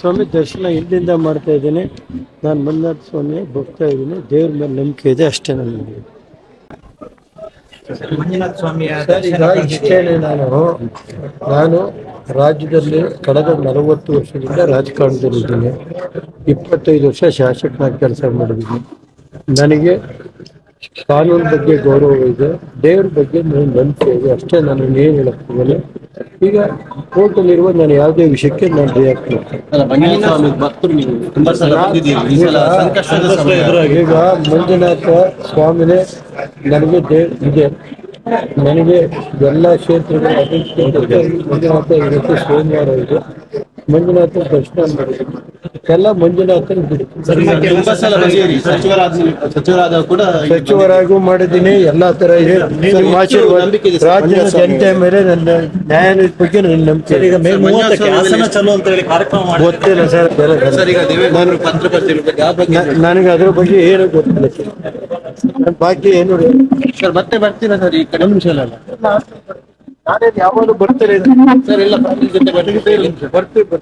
ಸ್ವಾಮಿ ದರ್ಶನ ಇಲ್ಲಿಂದ ಮಾಡ್ತಾ ಇದ್ದೀನಿ. ನಾನು ಮಂಜುನಾಥ ಸ್ವಾಮಿ ಭಕ್ತ ಇದ್ದೀನಿ. ದೇವ್ರ ಮೇಲೆ ನಂಬಿಕೆ ಇದೆ ಅಷ್ಟೇ ನನಗೆ ಮಂಜುನಾಥ ಇಷ್ಟೇನೆ ನಾನು. ನಾನು ರಾಜ್ಯದಲ್ಲಿ ಕಳೆದ ನಲವತ್ತು ವರ್ಷದಿಂದ ರಾಜಕಾರಣದಲ್ಲಿದ್ದೀನಿ. ಇಪ್ಪತ್ತೈದು ವರ್ಷ ಶಾಸಕನಾಗಿ ಕೆಲಸ ಮಾಡಿದ್ದೀನಿ. ನನಗೆ ಕಾನೂನು ಬಗ್ಗೆ ಗೌರವ ಇದೆ ದೇವ್ರ ಬಗ್ಗೆ ನನಗೆ ನಂಬಿಕೆ ಇದೆ. ಅಷ್ಟೇ ನಾನು ಏನು ಹೇಳಕ್ ಹೋಗಲ್ಲ. ಈಗ ಕೋರ್ಟಲ್ಲಿರುವ ನಾನು ಯಾವುದೇ ವಿಷಯಕ್ಕೆ ನಾನು ರಿಯಾಕ್ಟ್ ಮಾಡ್ತೇನೆ. ಈಗ ಮಂಜುನಾಥ ಸ್ವಾಮಿನೇ ನನಗೆ ದೇವ್ ಇದೆ. ನನಗೆ ಎಲ್ಲ ಕ್ಷೇತ್ರಗಳ ಅಭಿವೃದ್ಧಿ ಮಂಜುನಾಥ ಇವತ್ತು ಸೋಮವಾರ ಇದೆ. ಮಂಜುನಾಥ ದರ್ಶನ ಮಾಡಿದ್ದೀನಿ ಎಲ್ಲ ಮಂಜುನಾಥನ್ ಬಿಡಿ. ಸರ್ ಈಗ ಸಲ ಬಂದಿದ್ದೀರಿ ಸಚಿವರಾದ ಸಚಿವರಾದ ಕೂಡ ಸಚಿವರಾಗೂ ಮಾಡಿದ್ದೀನಿ ಎಲ್ಲಾ ತರ ಇದೆ. ರಾಜ್ಯ ಜನತೆ ಮೇಲೆ ನನ್ನ ನ್ಯಾಯಾಲಯದ ಬಗ್ಗೆ ನನ್ನ ನಂಬಿಕೆ ಗೊತ್ತಿಲ್ಲ ಸರ್ ನನಗೆ ಅದ್ರ ಬಗ್ಗೆ ಏನು ಗೊತ್ತಿಲ್ಲ ಸರ್. ಬಾಕಿ ಏನು ಸರ್ ಮತ್ತೆ ಬರ್ತೀರಾ ಸರ್ ಈ ಕಡೆ? ನಿಮಿಷ ಅಲ್ಲ. ಯಾವಾಗಲೂ ಬರ್ತಾರೆ ಸರ್ ಎಲ್ಲ ಬರ್ತೀವಿ ಬರ್ತೀವಿ.